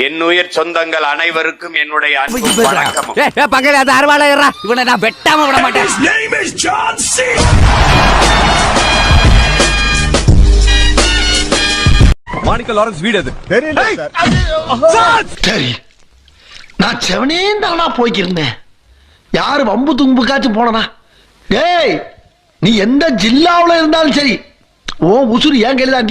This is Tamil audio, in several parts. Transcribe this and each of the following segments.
என் உயிர் சொந்தங்கள் அனைவருக்கும் என்னுடைய அன்பும் வணக்கமும். பக்கத்துல அறுவாளை இவனை நான் வெட்டாம விட மாட்டேன். மாணிக்க லாரன்ஸ் வீடு அது சரி! நான் செவனே தானா போய்க்கிருந்தேன். யாரு வம்பு தும்புக்காச்சும் போனனா? ஏய் நீ எந்த ஜில்லாவுல இருந்தாலும் சரி ஓ உசுறு ஏன் கையில தான்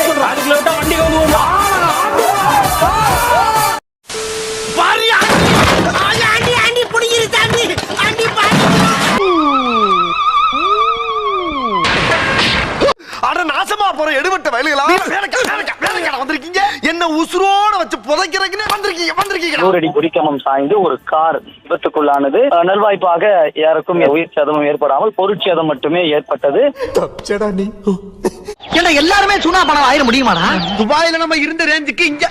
அட நாசமா போற எடுபட்ட வயலுகளா? வந்திருக்கீங்க? என்ன உசுரோட வச்சு புதைக்கிறதுக்குன்னு வந்திருக்கீங்க வந்திருக்கீங்க நூறடி குடிக்கமம் சாய்ந்து ஒரு கார் விபத்துக்குள்ளானது. நல்வாய்ப்பாக யாருக்கும் உயிர் சேதமும் ஏற்படாமல் பொருட்சேதம் மட்டுமே ஏற்பட்டது. ஏன்னா எல்லாருமே சுனா பணம் ஆயிட முடியுமாடா? துபாயில நம்ம இருந்த ரேஞ்சுக்கு இங்க.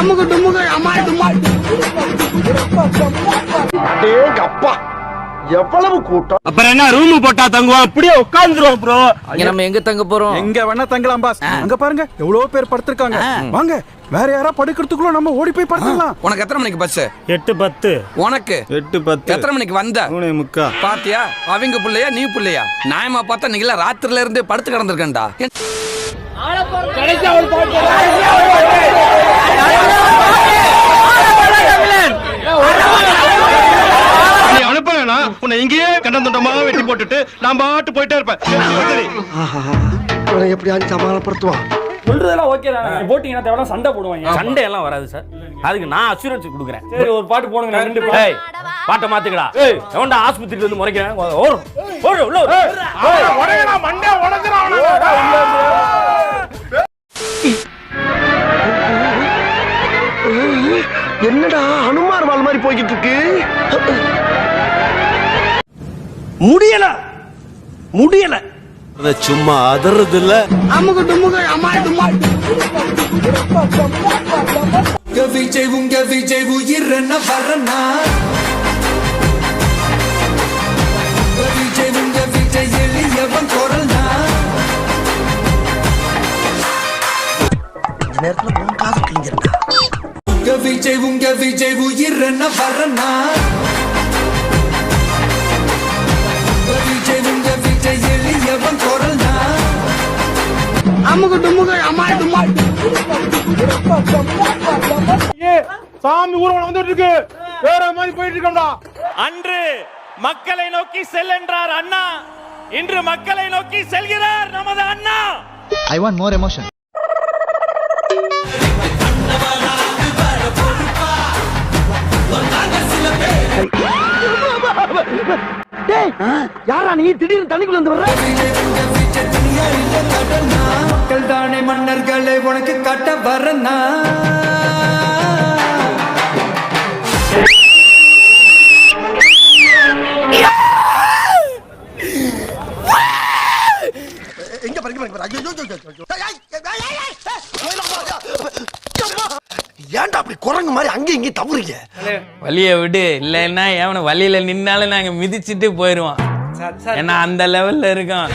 வணக்கம்ல மாப்பிள டேய் அப்பா எவ்வளவு கூட்டம்? அப்புறம் என்ன ரூம் போட்டா தங்குவோம் அப்படியே உட்காந்துருவோம் ப்ரோ இங்க நம்ம எங்க தங்க போறோம்? எங்க வேணா தங்கலாம் பாஸ் அங்க பாருங்க எவ்வளவு பேர் படுத்திருக்காங்க. வாங்க வேற யாரா படுக்கிறதுக்குள்ள நம்ம ஓடி போய் படுத்துக்கலாம் உனக்கு எத்தனை மணிக்கு பஸ் எட்டு பத்து. உனக்கு? எட்டு பத்து. எத்தனை மணிக்கு வந்த? மூணு முக்கா. பாத்தியா? அவங்க புள்ளையா நீ புள்ளையா? நியாயமா பார்த்தா நீங்கள ராத்திரில இருந்து படுத்து கிடந்திருக்கேன்டா. நீ அனுப்பலனா உன்னை இங்கேயே கண்டம் துண்டமா வெட்டி போட்டுட்டு நான் பாட்டு போயிட்டே இருப்பேன். இவனை எப்படியாவது சமாளப்படுத்துவான் சொல்றதெல்லாம் ஓகே தான். போட்டிங்கன்னா தேவையான சண்டை போடுவாங்க? சண்டை எல்லாம் வராது சார் அதுக்கு நான் அசூரன்ஸ் கொடுக்குறேன். சரி ஒரு பாட்டு போடுங்க ரெண்டு ஏய் பாட்டை மாத்துக்கடா. எவன்டா ஆஸ்பத்திரியில இருந்து முறைக்கிறேன்? ஓடு ஓடு உள்ள ஓடு. என்னடா அனுமார் வால் மாதிரி போய்கிட்டு இருக்கு? முடியல. முடியல. சும்மா அதறது இல்ல விஜய் உங்க விஜய் உயிர் என்ன வரனா விஜய் உங்க விஜய் உயிர் என்ன வரனா விஜய் உங்க விஜய் எளியவன் குரல்னா சாமி ஊர்வலம் வந்துட்டு இருக்கு வேற மாதிரி போயிட்டு இருக்கோம்டா அன்று மக்களை நோக்கி செல்லென்றார் அண்ணா. இன்று மக்களை நோக்கி செல்கிறார் நமது அண்ணா. ஐ வாண்ட் மோர் எமோஷன் யாரா நீ திடீர்னு தண்ணிக்குள்ள வந்து வர்ற மக்கள் தானே மன்னர்களை உனக்கு கட்ட வரனா. ஏன்டா அப்படி குரங்கு மாதிரி அங்கேயும் இங்கேயும் தவறுங்க வழிய விடு. இல்லைன்னா எவனை வழியில நின்னாலும் நாங்க மிதிச்சிட்டு போயிருவோம் ஏன்னா அந்த லெவல்ல இருக்கோம்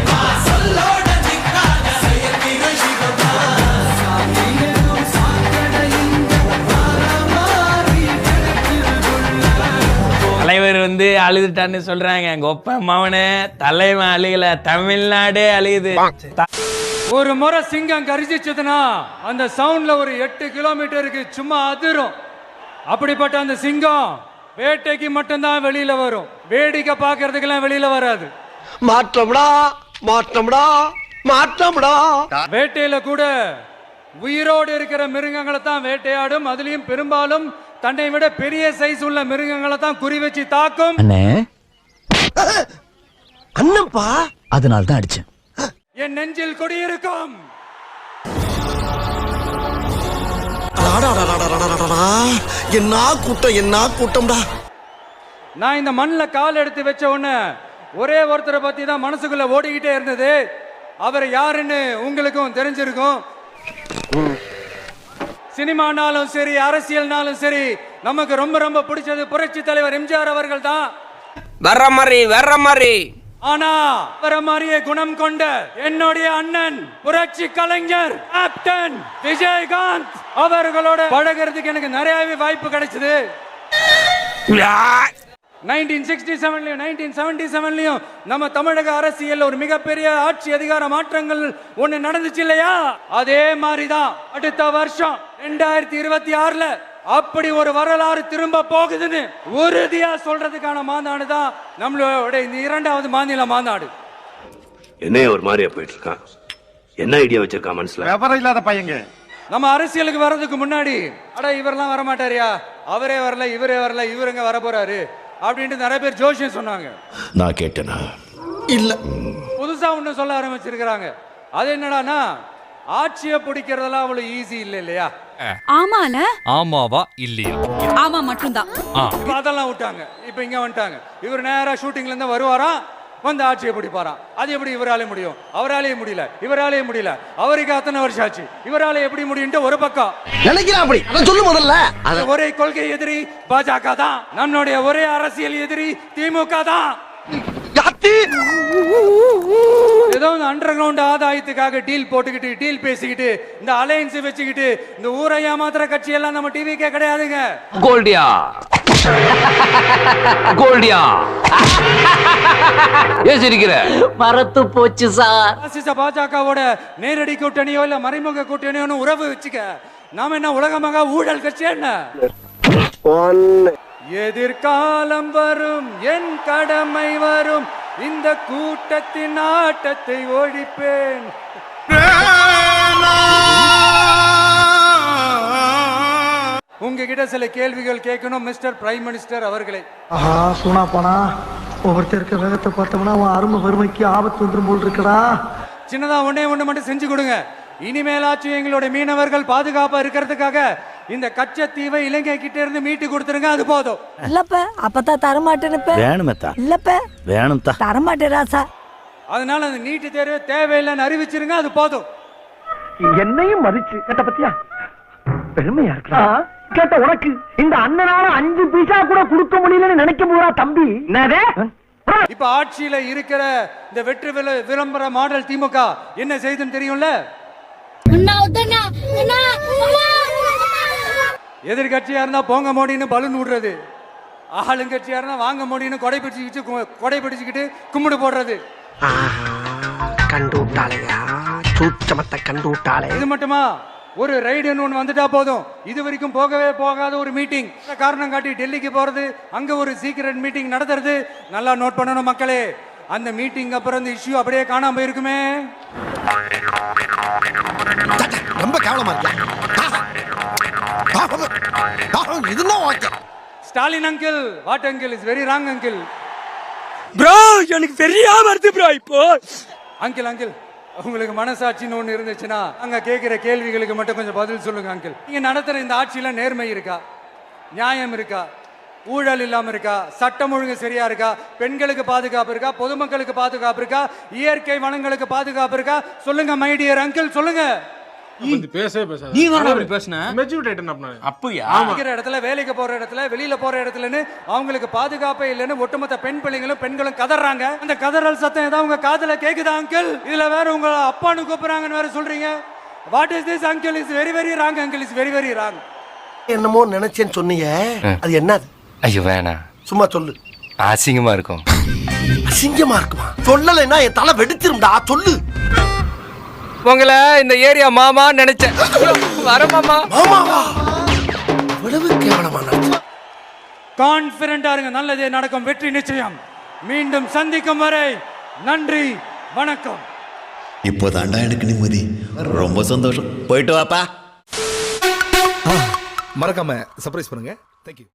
தலைவர் வந்து அழுதுட்டான்னு சொல்றாங்க. கொப்ப மவனு தலைவன் அழுகல. தமிழ்நாடே அழுகுது. த- ஒரு முறை சிங்கம் கரிசிச்சதுன்னா அந்த சவுண்ட்ல ஒரு எட்டு கிலோமீட்டருக்கு சும்மா அதிரும். அப்படிப்பட்ட அந்த சிங்கம் வேட்டைக்கு மட்டும்தான் வெளியில வரும். வேடிக்கை பார்க்கறதுக்கெல்லாம் வெளியில வராது. மாற்றம்டா மாற்றம்டா மாற்றம்டா. வேட்டையில கூட உயிரோடு இருக்கிற மிருகங்களை தான் வேட்டையாடும். அதுலயும் பெரும்பாலும் தன்னை விட பெரிய சைஸ் உள்ள மிருகங்களை தான் குறி வச்சு தாக்கும். அண்ணே. அண்ணன்பா அதனால தான் அடிச்சேன். என் நெஞ்சில் குடியிருக்கும் என்ன கூட்டம் என்ன கூட்டம்டா. நான் இந்த மண்ணில் கால் எடுத்து வச்ச உடனே ஒரே ஒருத்தரை பத்தி தான் மனசுக்குள்ள ஓடிக்கிட்டே இருந்தது. அவர் யாருன்னு உங்களுக்கும் தெரிஞ்சிருக்கும். சினிமானாலும் சரி அரசியல்னாலும் சரி நமக்கு ரொம்ப ரொம்ப பிடிச்சது புரட்சி தலைவர் எம்ஜிஆர் அவர்கள் தான் வர்ற மாதிரி வர்ற மாதிரி. ஆனா அவரை மாதிரியே குணம் கொண்ட என்னுடைய அண்ணன் புரட்சி கலைஞர் கேப்டன் விஜயகாந்த். அவர்களோட பழகிறதுக்கு எனக்கு நிறையவே வாய்ப்பு கிடைச்சது. நைன்டீன் சிக்ஸ்டி செவன்லயும் நைன்டீன் செவன்டி செவன்லயும் நம்ம தமிழக அரசியல் ஒரு மிகப்பெரிய ஆட்சி அதிகார மாற்றங்கள் ஒண்ணு நடந்துச்சு இல்லையா? அதே மாதிரிதான் அடுத்த வருஷம் ரெண்டாயிரத்தி இருபத்தி ஆறுல அப்படி ஒரு வரலாறு திரும்ப போகுதுன்னு உறுதியா சொல்றதுக்கான மாநாடு தான் நம்மளோட இந்த இரண்டாவது மாநில மாநாடு. என்னைய ஒரு மாதிரியா போயிட்டு இருக்கான். என்ன ஐடியா வச்சிருக்கான் மனசுல? விவரம் இல்லாத பையங்க. நம்ம அரசியலுக்கு வர்றதுக்கு முன்னாடி அட இவரெல்லாம் வர மாட்டாரியா அவரே வரல இவரே வரல இவருங்க வர போறாரு அப்படின்ட்டு நிறைய பேர் ஜோஷியம் சொன்னாங்க. நான் கேட்டேனா? இல்ல. புதுசா ஒண்ணு சொல்ல ஆரம்பிச்சிருக்கிறாங்க. அது என்னடான்னா ஆட்சியை பிடிக்கிறதெல்லாம் அவ்வளவு ஈஸி இல்லை இல்லையா? ஆமால? ஆமாவா? இல்லையா? ஆமா மட்டும்தான். அதெல்லாம் விட்டாங்க. இப்ப இங்க வந்துட்டாங்க. இவர் நேரா ஷூட்டிங்ல இருந்து வருவாராம். வந்து ஆட்சியை பிடிப்பாராம் அது எப்படி இவராலே முடியும்? அவராலேயே முடியல. இவராலேயே முடியல. அவருக்கு அத்தனை வருஷம் ஆச்சு. இவரால எப்படி முடியும்ட்டு ஒரு பக்கம். நினைக்கிறேன் அப்படி அத சொல்லு முதல்ல. அது ஒரே கொள்கை எதிரி பாஜக தான். நம்மளுடைய ஒரே அரசியல் எதிரி திமுக தான். ஏதோ இந்த அண்டர் கிரவுண்ட் ஆதாயத்துக்காக டீல் போட்டுக்கிட்டு டீல் பேசிக்கிட்டு இந்த அலையன்ஸ் வச்சுக்கிட்டு இந்த ஊரை ஏமாத்துற கட்சி எல்லாம் நம்ம டிவிக்கே கிடையாதுங்க. கோல்டியா கோல்டியா? ஏன் சிரிக்கிற மரத்து போச்சு சார். பாசிச பாஜகவோட நேரடி கூட்டணியோ இல்ல மறைமுக கூட்டணியோன்னு உறவு வச்சுக்க. நாம என்ன உலகமாக ஊழல் கட்சி என்ன? எதிர்காலம் வரும் என் கடமை வரும். இந்த கூட்டத்தின் ஆட்டத்தை ஒழிப்பேன். உங்ககிட்ட சில கேள்விகள் கேட்கணும் மிஸ்டர் பிரைம் மினிஸ்டர் அவர்களே. ஆஹா சூனா போனா ஒவ்வொருத்தர் இருக்க வேகத்தை பார்த்தோம்னா அவன் அருமை வறுமைக்கு ஆபத்து வந்துரும் போல் இருக்கடா. சின்னதா ஒண்ணே ஒண்ணு மட்டும் செஞ்சு கொடுங்க. இனிமேலாச்சும் எங்களுடைய மீனவர்கள் பாதுகாப்பா இருக்கிறதுக்காக இந்த கச்சத்தீவை இலங்கை கிட்ட இருந்து மீட்டு கொடுத்துருங்க அது போதும். இல்லப்ப அப்பதான் தரமாட்டேன்னு வேணுமேத்தா? இல்லப்ப. வேணும் தா தரமாட்டே ராசா. அதனால அந்த நீட்டு தேர்வு தேவையில்லைன்னு அறிவிச்சிருங்க அது போதும். என்னையும் மதிச்சு கேட்ட பத்தியா? பெருமையா இருக்கா கேட்ட உனக்கு இந்த அண்ணனால அஞ்சு பைசா கூட கொடுக்க முடியலன்னு நினைக்க போறா தம்பி? இப்ப ஆட்சியில இருக்கிற இந்த வெற்றி விள- விளம்பர மாடல் திமுக என்ன செய்துன்னு தெரியும்ல? எதிர்கட்சியா இருந்தா போங்க மோடின்னு பலூன் விடுறது ஆளுங்கட்சியா இருந்தா வாங்க மோடின்னு கொடை பிடிச்சு கொடை பிடிச்சுக்கிட்டு கும்பிடு போடுறது. கண்டு விட்டாளையா? சூச்சமத்தை கண்டு விட்டாளே. இது மட்டுமா? ஒரு ரைடுன்னு ஒன்று வந்துட்டா போதும். இது வரைக்கும் போகவே போகாத ஒரு மீட்டிங் காரணம் காட்டி டெல்லிக்கு போறது? அங்க ஒரு சீக்கிரட் மீட்டிங் நடத்துறது? நல்லா நோட் பண்ணணும் மக்களே. அந்த மீட்டிங் அப்புறம் இந்த இஷ்யூ அப்படியே காணாம போயிருக்குமே. ரொம்ப கேவலமா okay Stalin uncle what uncle is very wrong uncle bro எனக்கு பெரிய வருது ப்ரோ இப்போ. அங்கிள் அங்கிள் உங்களுக்கு மனசாட்சின்னு ஒன்று இருந்துச்சுன்னா அங்கே கேட்குற கேள்விகளுக்கு மட்டும் கொஞ்சம் பதில் சொல்லுங்க அங்கிள் நீங்க நடத்துகிற இந்த ஆட்சியில் நேர்மை இருக்கா? நியாயம் இருக்கா? ஊழல் இல்லாமல் இருக்கா? சட்டம் ஒழுங்கு சரியா இருக்கா? பெண்களுக்கு பாதுகாப்பு இருக்கா? பொதுமக்களுக்கு பாதுகாப்பு இருக்கா? இயற்கை வளங்களுக்கு பாதுகாப்பு இருக்கா? சொல்லுங்க மைடியர் அங்கிள் சொல்லுங்க. பேசவே பேசாத. நீ அப்படி பேசுன. மெச்சூரிட்டி என்ன அப்பயா இருக்கிற இடத்துல வேலைக்கு போற இடத்துல வெளியில போற இடத்துலன்னு அவங்களுக்கு பாதுகாப்பே இல்லைன்னு ஒட்டுமொத்த பெண் பிள்ளைங்களும் பெண்களும் கதறாங்க. அந்த கதறல் சத்தம் ஏதாவது உங்க காதுல கேக்குதா அங்கிள் இதுல வேற உங்க அப்பான்னு கூப்பிடுறாங்கன்னு வேற சொல்றீங்க. What is this uncle is very very wrong uncle is very very wrong என்னமோ நினைச்சேன்னு சொன்னீங்க. அது என்னது? ஐயோ வேணாம் சும்மா சொல்லு. அசிங்கமா இருக்கும். அசிங்கமா இருக்குமா? சொல்லலைன்னா என் தலை வெடிச்சிரும்டா. சொல்லு. உங்களை இந்த ஏரியா மாமா நினைச்சேன். வர மாமா. மாமாவா? இவ்வளவு கேவலமா நடந்து கான்பிடண்டா இருங்க நல்லதே நடக்கும் வெற்றி நிச்சயம். மீண்டும் சந்திக்கும் வரை நன்றி வணக்கம். இப்போதாண்டா எனக்கு நிம்மதி. ரொம்ப சந்தோஷம். போயிட்டு வாப்பா. மறக்காம சர்ப்ரைஸ் பண்ணுங்க. தேங்க்யூ